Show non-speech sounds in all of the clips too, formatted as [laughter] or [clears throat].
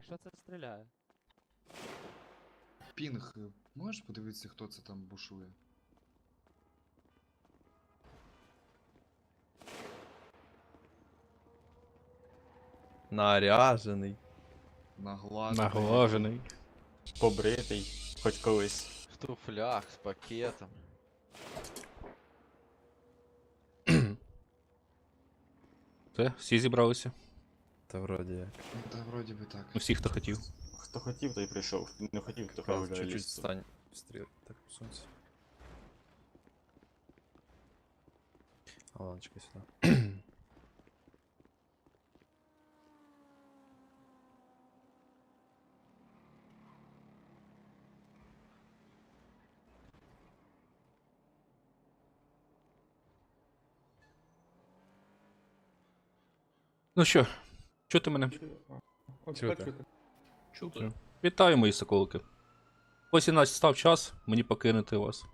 Що це стріляє? Пінг, можеш подивитися, хто це там бушує? Наряжений. Наглажений. Наглажений. Побритий, хоч колись. В туфлях з пакетом. Все, всі зібралися. Та вроді як. Та вроді би так. Ну, всі, хто хотів. Хто хотів, той прийшов. Не хотів, то хай Прав, вибирає чуть-чуть лісу. стань. Стріл. Так, сонце. А ладно, чекай сюди. Ну що, чути мене? Чути. Чути. Вітаю, мої соколики. Ось і настав час мені покинути вас.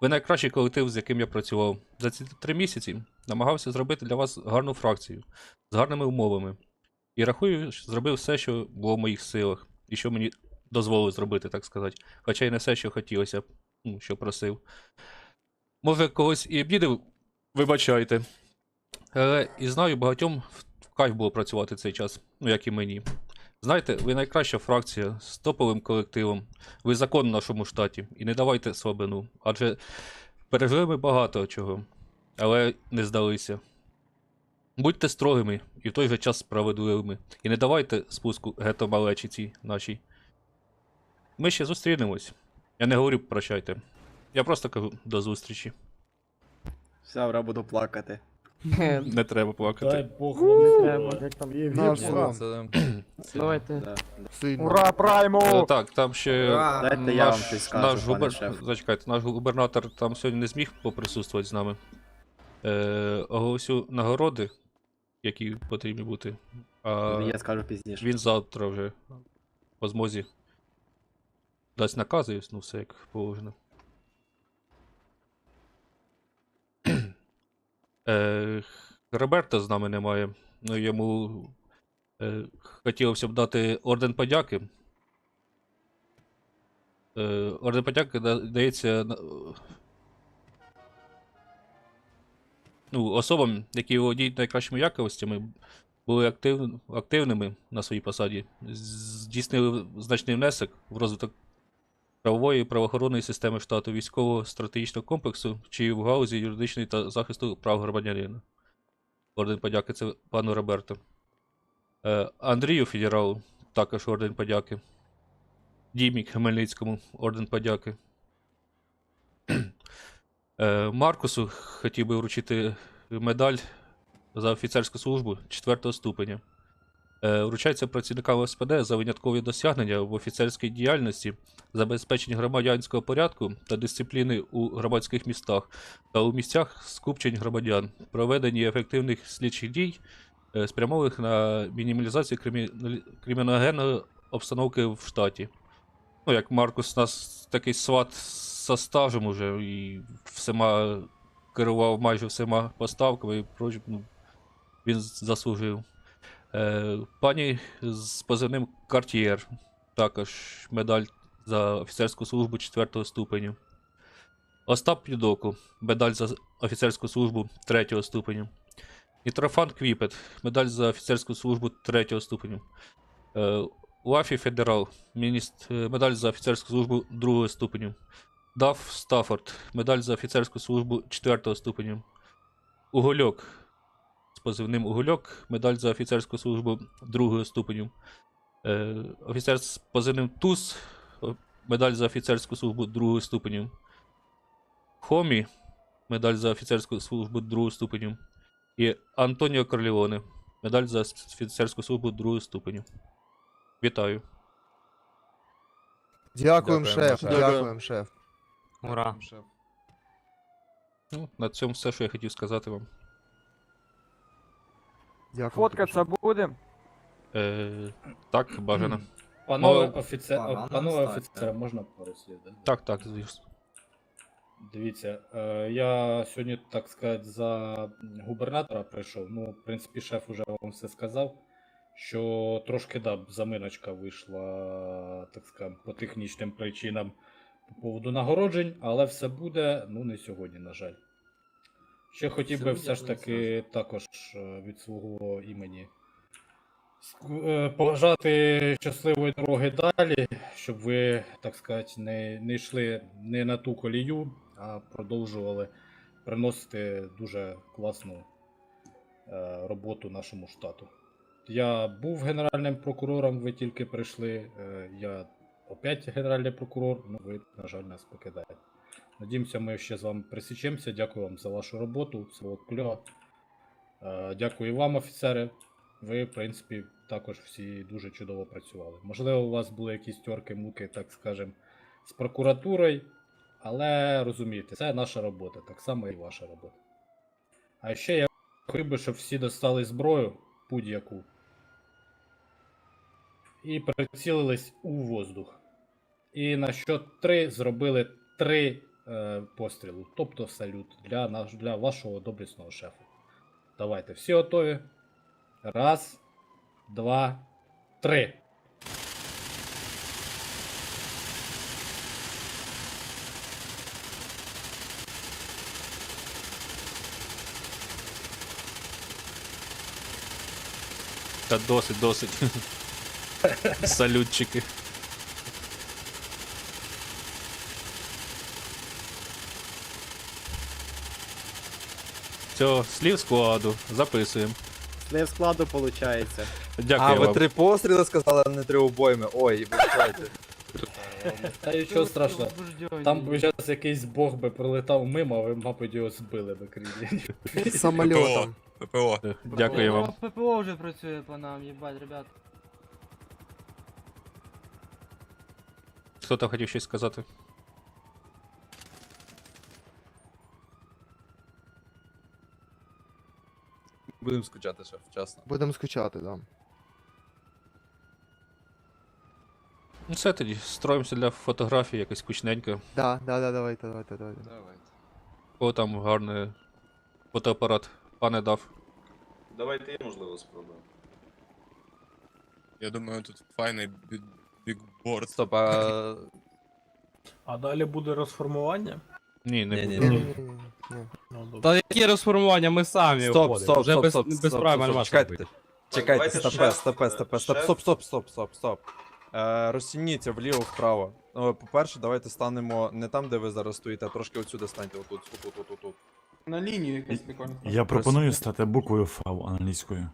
Ви найкращий колектив, з яким я працював. За ці три місяці намагався зробити для вас гарну фракцію з гарними умовами. І рахую, що зробив все, що було в моїх силах, і що мені дозволили зробити, так сказати. Хоча й не все, що хотілося, ну, що просив. Може, когось і обідав, вибачайте. Але і знаю, багатьом в кайф було працювати цей час, ну як і мені. Знаєте, ви найкраща фракція з топовим колективом. Ви закон в нашому штаті. І не давайте слабину. Адже пережили ми багато чого, але не здалися. Будьте строгими і в той же час справедливими. І не давайте спуску гето малечі нашій. Ми ще зустрінемось. Я не говорю прощайте. Я просто кажу до зустрічі. Вже буду плакати. [laughs] Не треба плакати. Дай Бог вам не треба. Як там є Ні, це [clears throat] Давайте. Да. Сильно. Ура, Е, прайму! Так, там ще Дайте я вам щось скажу, наш пане губер... шеф. Зачекайте, наш губернатор там сьогодні не зміг поприсутствувати з нами. Е, оголосю нагороди, які потрібні бути. А Я скажу пізніше. він завтра вже по змозі дасть накази, ну все як положено. Е, Роберта з нами немає. Ну йому е, хотілося б дати орден подяки. Е, орден подяки да- дається ну, особам, які володіють найкращими якостями, були актив, активними на своїй посаді, здійснили значний внесок в розвиток правової правоохоронної системи штату, військового стратегічного комплексу чи в галузі юридичної та захисту прав громадянина. Орден подяки це пану Роберту. Е, Андрію Федералу також орден подяки. Дімі Хмельницькому орден подяки. [clears throat] Е, Маркусу хотів би вручити медаль за офіцерську службу 4 ступеня. Е, Вручається працівникам СПД за виняткові досягнення в офіцерській діяльності, забезпечення громадянського порядку та дисципліни у громадських містах та у місцях скупчень громадян, проведенні ефективних слідчих дій, е, спрямованих на мінімалізацію кримі... криміногенної обстановки в штаті. Ну, як Маркус у нас такий сват со стажем уже і всіма керував майже всіма поставками і прочим, ну, він заслужив. Е, пані з позивним Карт'єр, також медаль за офіцерську службу 4 ступеню. Остап Юдоку, медаль за офіцерську службу 3 ступеню. Мітрофан Квіпет, медаль за офіцерську службу 3 ступеню. Е, Лафі Федерал, е, медаль за офіцерську службу 2 ступеню. Даф Стаффорд, медаль за офіцерську службу 4 ступеню. Угольок позивним Угольок, медаль за офіцерську службу 2 ступеню. Е, офіцер з позивним Туз, медаль за офіцерську службу 2 ступеню. Хомі, медаль за офіцерську службу 2 ступеню. І Антоніо Корліоне, медаль за офіцерську службу 2 ступеню. Вітаю. Дякуємо, шеф, дякуємо, шеф. Ура. Шеф. Ну, на цьому все, що я хотів сказати вам. Дякую. Фоткаться буде? Е, так, бажано. Панове Мало- офіцер, Погано панове стаття. офіцери, можна пару слів? да? Так, так, звісно. Дивіться, е, я сьогодні, так сказати, за губернатора прийшов. Ну, в принципі, шеф уже вам все сказав, що трошки да, заминочка вийшла, так скажемо, по технічним причинам по поводу нагороджень, але все буде, ну не сьогодні, на жаль. Ще хотів би все ж таки також е, від свого імені е, побажати щасливої дороги далі, щоб ви, так сказати, не, не йшли не на ту колію, а продовжували приносити дуже класну е, роботу нашому штату. Я був генеральним прокурором, ви тільки прийшли. Я опять генеральний прокурор, ну ви, на жаль, нас покидаєте. Надіємося, ми ще з вами присічемося. Дякую вам за вашу роботу. Всього кльо. Е, Дякую вам, офіцери. Ви, в принципі, також всі дуже чудово працювали. Можливо, у вас були якісь тьорки, муки, так скажем, з прокуратурою, але розумієте, це наша робота, так само і ваша робота. А ще я хотів би, щоб всі достали зброю будь-яку і прицілились у воздух. І на счет 3 зробили 3 е, постріли, тобто салют для, наш, для вашого доблесного шефа. Давайте, всі готові. Раз, два, три. Та досить, досить. [laughs] Салютчики. Все, слів складу, записуємо. Слив складу виходить. Дякую А, ви вам. три постріли сказали, а не три обойми. Ой, вибачайте. Та нічого страшного. Там би зараз якийсь бог би пролетав мимо, а ви, мабуть, його збили би крилі. Самольотом. ППО. Дякую вам. ППО вже працює по нам, їбать, ребят. Хто там хотів щось сказати? Будемо скучати, шеф, чесно. Будемо скучати, да. Ну все тоді, строїмося для фотографії, якось кучненько. Да, да, да, давайте, давайте, давайте. Давайте. О, там гарний фотоапарат. Пане дав. Давайте я, можливо, спробую. Я думаю, тут файний бікборд. Стоп, а... А далі буде розформування? Ні, не Ні-ні-ні. Та які розформування ми самі Стоп, стоп, стоп, стоп, стоп, стоп, стоп, чекайте. Чекайте, давайте стопе, стопе, стопе, стоп, стоп, стоп, стоп, стоп, стоп. Е, розсімніться вліво-вправо. Ну, по-перше, давайте станемо не там, де ви зараз стоїте, а трошки отсюди станьте, отут, отут, отут, отут. На лінію якась прикольна. Я пропоную стати буквою V англійською.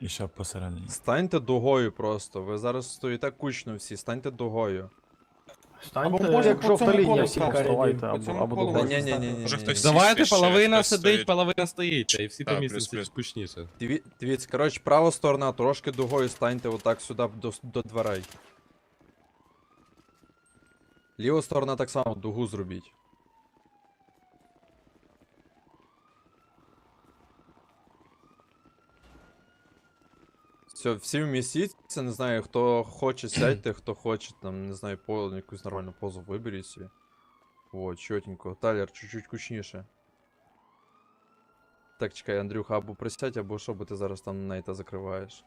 І ще посередині. Станьте дугою просто. Ви зараз стоїте кучно всі, станьте дугою. Або може як жовта лінія всі вставайте, або, або Та ні, ні, ні, ні, Може Давайте ще половина хтось сидить, стоїть. половина стоїть, і всі Так, місяці плюс-плюс. скучніше. Диві- Дивіться, коротше, права сторона, трошки дугою станьте отак сюди до, до дверей. Ліва сторона так само, дугу зробіть. Все, всі вмістіться, не знаю, хто хоче сядьте, [clears throat] хто хоче, там, не знаю, по якусь нормальну позу виберіть собі. О, чотенько. Талер, чуть-чуть кучніше. Так, чекай, Андрюха, або присядь, або що, бо ти зараз там нейта закриваєш.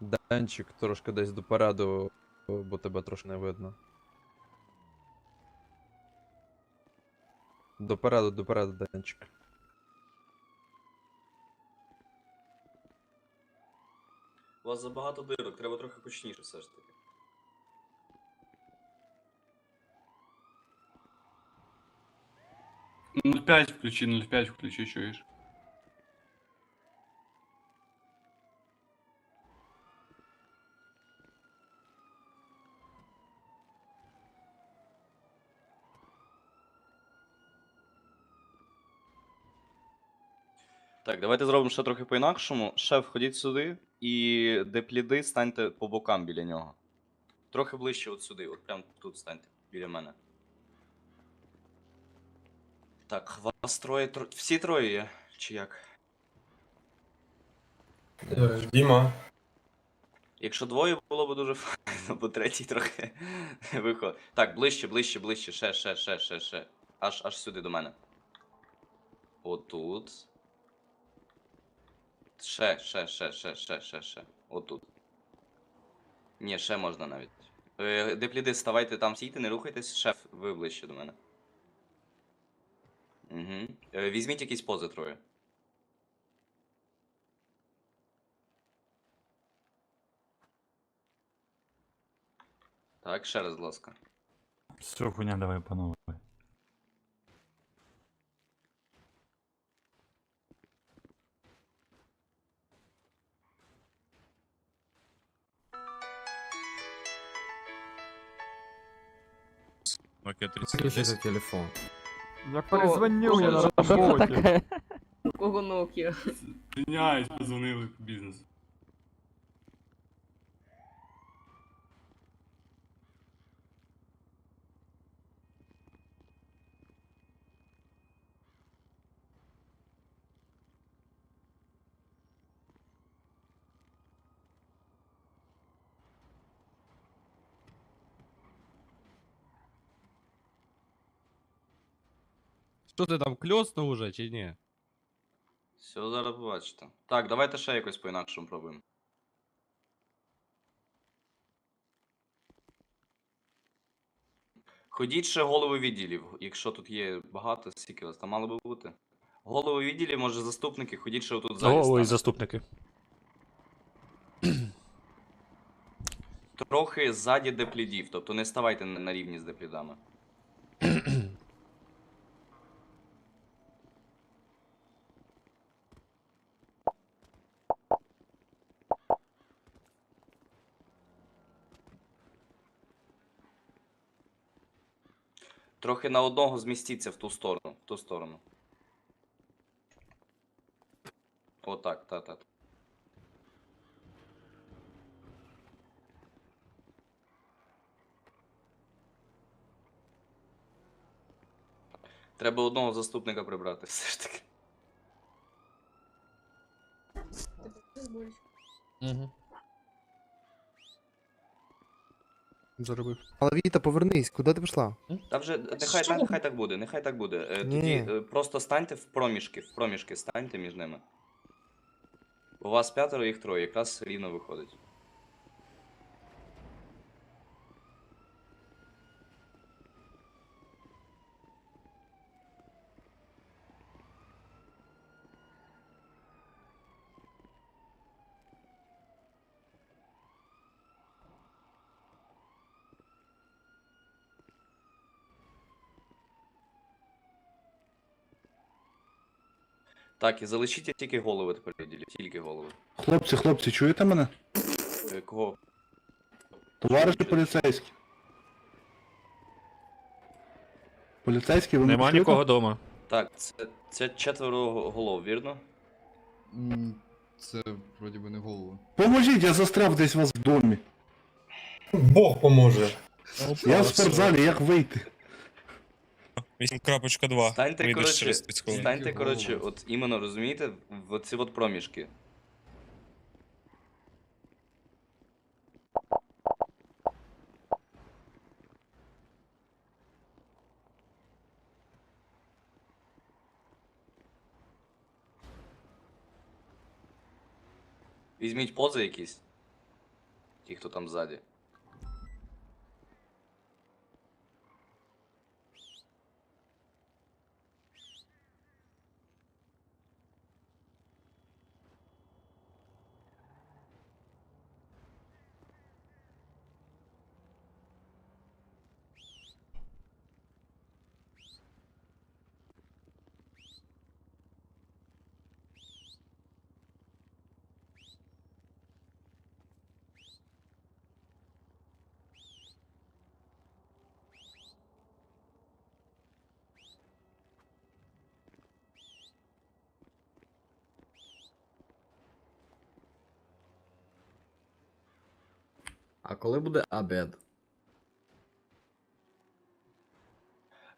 Данчик трошки десь допереду, бо тебе трошки не видно. Допереду, допереду, Данчик. У вас забагато дирок, треба трохи почніше все ж таки. Ну 5 включи, 0,5 включи, чуєш. Так, давайте зробимо ще трохи по-інакшому. Шеф, ходіть сюди і де пліди, станьте по бокам біля нього. Трохи ближче от сюди, от прям тут станьте, біля мене. Так, вас троє, тро... всі троє є, чи як? Діма. Якщо двоє було б дуже файно, бо третій трохи [laughs] виходить. Так, ближче, ближче, ближче, ще, ще, ще, ще, ще. Аж аж сюди до мене. Отут. Ще, ще, ще, ще, ще, ще, ще. Отут. Ні, ще можна навіть. Е, Депліди, ставайте там, стійте, не рухайтесь, шеф, ви ближче до мене. Угу. Візьміть якісь пози троє. Так, ще раз, будь ласка. Все, хуйня, давай по Nokia 3010. телефон. Я перезвонив, я на роботі. Кого Nokia? Звиняюсь, позвонили в бізнес. Що ти там кльоснув уже чи ні? Все, зараз побачите. Так, давайте ще якось по-інакшому пробуємо. Ходіть ще голови відділів, якщо тут є багато, скільки вас там мало би бути. Голови відділів, може заступники, ходіть ще отут ззаді. О, ой, станете. заступники. Трохи ззаді деплідів, тобто не ставайте на на рівні з деплідами. Трохи на одного змістіться в ту сторону. В ту сторону. Отак, та-та. Треба одного заступника прибрати, [laughs] все ж таки. Угу. Заробив. Але Віта, повернись, куди ти пішла? Та вже нехай так, нехай так буде, нехай так буде. Е, Ні. Тоді е, просто станьте в проміжки, в проміжки станьте між ними. У вас п'ятеро, їх троє, якраз рівно виходить. Так, і залишіть тільки голови тепер відділі, тільки голови. Хлопці, хлопці, чуєте мене? Е, Кого? Товариші поліцейські. Поліцейські, ви Нема нікого вдома. Так, це, це четверо голов, вірно? М, Це вроді би не голови. Поможіть, я застряв десь у вас в домі. Бог поможе. Я в спортзалі, як вийти? 8.2. Станьте, Вийдеш коротше, через 30 хвилин. станьте, Тільки коротше, голову. от іменно розумієте, в ці от проміжки. Візьміть пози якісь. Ті, хто там ззаді. А коли буде обед?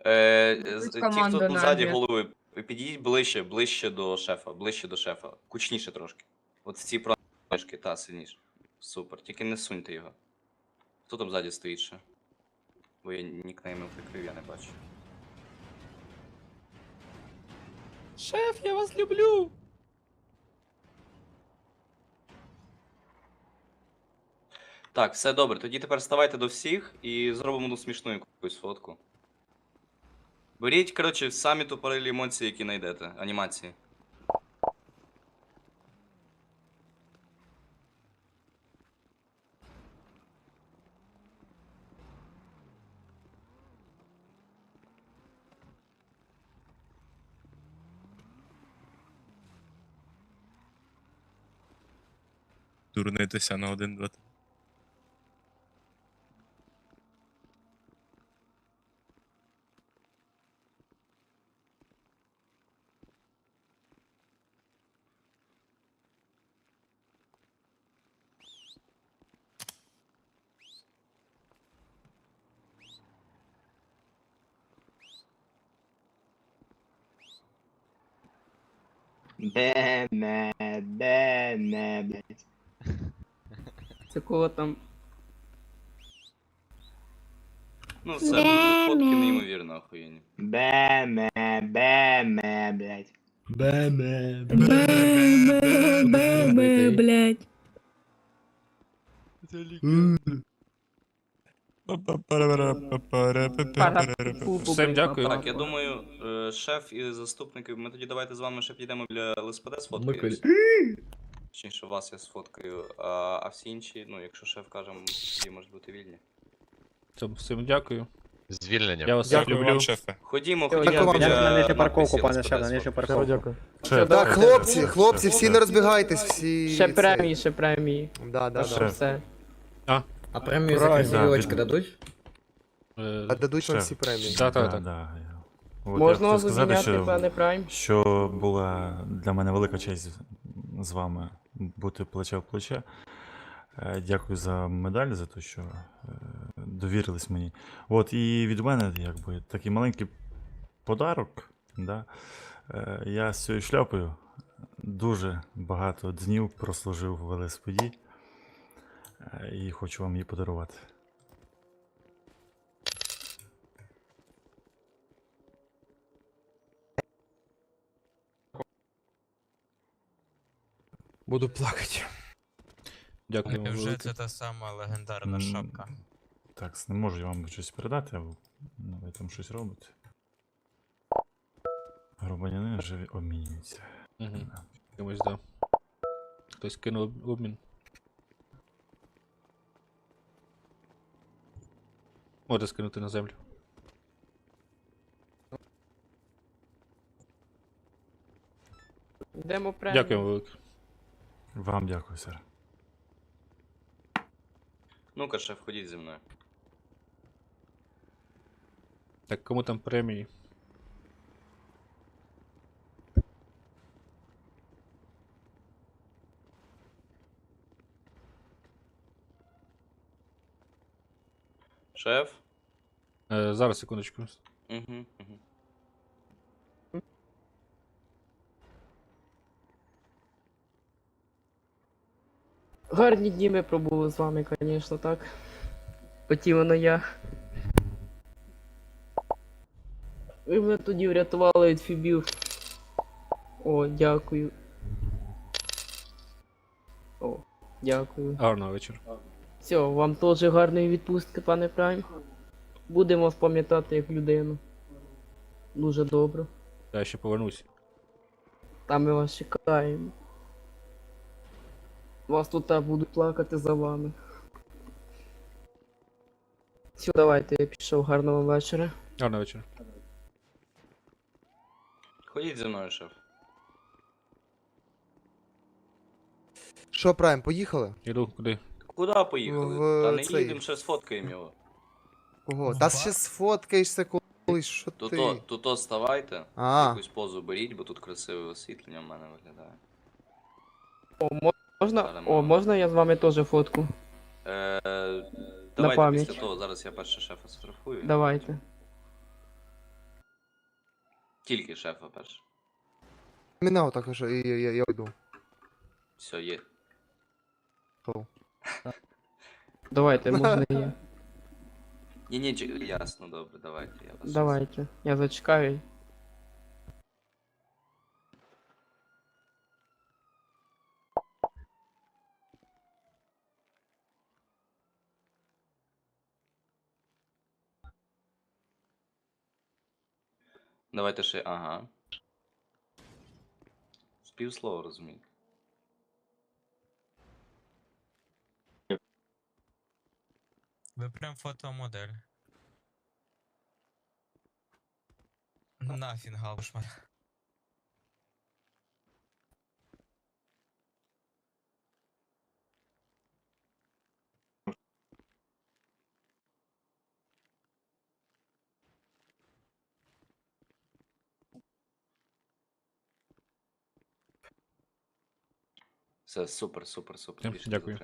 Е, з- ті, хто тут на ззаді обід. голови, підійдіть ближче, ближче до шефа, ближче до шефа. Кучніше трошки. От в ці проміжки, та, сильніше. Супер. Тільки не суньте його. Хто там ззаді стоїть ще? Бо я нікнейми прикрив, я не бачу. Шеф, я вас люблю! Так, все добре. Тоді тепер ставайте до всіх і зробимо ну, смішну якусь фотку. Беріть, коротше, самі тупорилі емоції, які знайдете. Анімації. Дурнитися на один-два. Бене, бене, блядь. Це кого там. Ну, це будуть фотки неймовірно охуєнні. Бене, бене, блядь. блядь. Всім дякую. Так, я думаю, е, шеф і заступники, ми тоді давайте з вами ще підемо біля ЛСПД сфоткаємось. Точніше, вас я сфоткаю, а, а всі інші, ну, якщо шеф каже, тоді можуть бути вільні. Всім, всім дякую. Звільнення. Я вас всіх люблю. шефе. Ходімо, Дякую ходімо вам. біля На нижню парковку, надписі пане шеф, на нижню сфоткаємось. парковку. Так, давайте, хлопці, хлопці, всі не розбігайтесь, всі. Ще премії, ще премії. Да, да, да. Все. А премію Правильно. за Да, дадуть? Е, А дадуть вам всі премії. Да, Да, так, так. да, я- От Можна я вас хотів сказати, обміняти, пане Прайм? що була для мене велика честь з вами бути плече в плече. Е, Дякую за медаль, за те, що е, довірились мені. От, і від мене, якби, такий маленький подарок. Да? Е, Я з цією шляпою дуже багато днів прослужив в ЛСПД е, і хочу вам її подарувати. Буду плакати. Дякую. вам Вже велике. це та сама легендарна М, шапка. Так, не можу я вам щось передати, а ви ну, ви там щось робите. Громадянин вже обмінюється. Мгм. Комусь да. Хтось кинув обмін. Можете скинути на землю. Йдемо вам велике. Вам дякую, сер. Ну-ка, шеф, ходіть зі мною. Так, кому там премії? Шеф? Е, зараз, секундочку. Угу, угу. Гарні дні ми пробули з вами, звісно, так. Оті воно я. Ви мене тоді врятували від фібів. О, дякую. О, дякую. Гарного вечора. Все, вам теж гарної відпустки, пане Прайм. Будемо вас пам'ятати як людину. Дуже добре. Я ще повернусь. Там ми вас чекаємо. Вас тут так будуть плакати за вами. Все, давайте, я пішов. Гарного вечора. Гарного вечора. Ходіть зі мною, шеф. Що, Прайм, поїхали? Іду куди? Куди поїхали? В Та не цей- їдемо, ще сфоткаємо його. Кого? Та ще сфоткаєшся колись, що ти? тут-то ставайте, А, якусь позу беріть, бо тут красиве освітлення в мене виглядає. О, мо- можна, о, можна я з вами теж фотку? Е, давайте пам'ять. після того, зараз я перше шефа сфотографую. Давайте. Тільки шефа перше. мене отак, що і я, я, я йду. Все, є. Що? Давайте, можна і я. [laughs] Не-не, ясно, добре, давайте. Я вас Давайте. Я зачекаю. Давайте ще, ага. З півслова розумію. Ви прям фотомодель. Нафін Гаушман. Все, супер, супер, супер. Не дякую.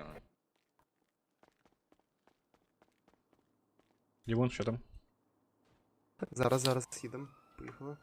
Дімон, що там? Зараз, зараз їдемо. Поїхали.